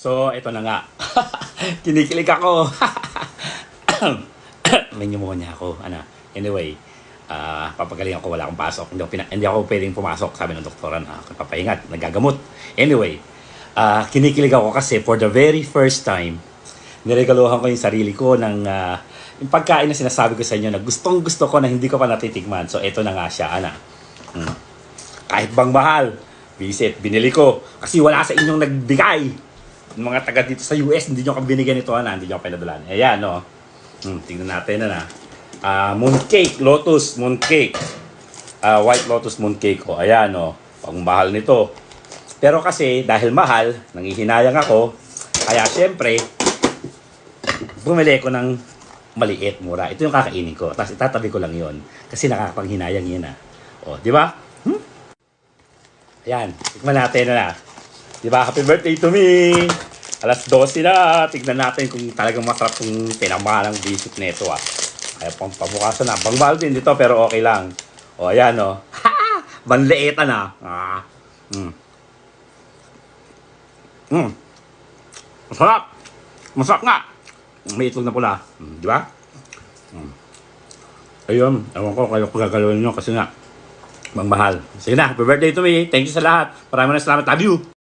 So, ito na nga. Kinikilig ako. May pneumonia ako. Ano? Anyway, ah papagaling ako, wala akong pasok. Hindi ako, hindi ako pwedeng pumasok, sabi ng doktora na papahingat, nagagamot. Anyway, ah kinikilig ako kasi for the very first time, niregaluhan ko yung sarili ko ng ah, yung pagkain na sinasabi ko sa inyo na gustong gusto ko na hindi ko pa natitikman. So, ito na nga siya, ana. Mm. Kahit bang mahal, visit, binili ko. Kasi wala sa inyong nagbigay. Mga taga dito sa US, hindi nyo kami binigyan ito, ana. Hindi nyo kami pinadalan. Ayan, no. Hmm, tingnan natin, na Ah, mooncake, lotus, mooncake. Ah, white lotus mooncake. O, ayan, no. Pang mahal nito. Pero kasi, dahil mahal, nangihinayang ako. Kaya, syempre, bumili ko ng maliit, mura. Ito yung kakainin ko. Tapos itatabi ko lang yon Kasi nakakapanghinayang yun, ah. O, di ba? Hmm? Ayan, tikman natin na na. Di ba? Happy birthday to me! Alas 12 na. Tignan natin kung talagang masarap yung pinamalang visit nito ah. Kaya pang pabukasan na. Bang mahal din dito pero okay lang. O ayan o. Ha! Banliitan na. Ah. Mm. Mm. Masarap! Masarap nga! May itlog na pula. Mm, di ba? Mm. Ayun. Ewan ko kayo pagkagalawin nyo kasi nga. Bang mahal. Sige na. Happy birthday to me. Thank you sa lahat. Maraming salamat. Love you.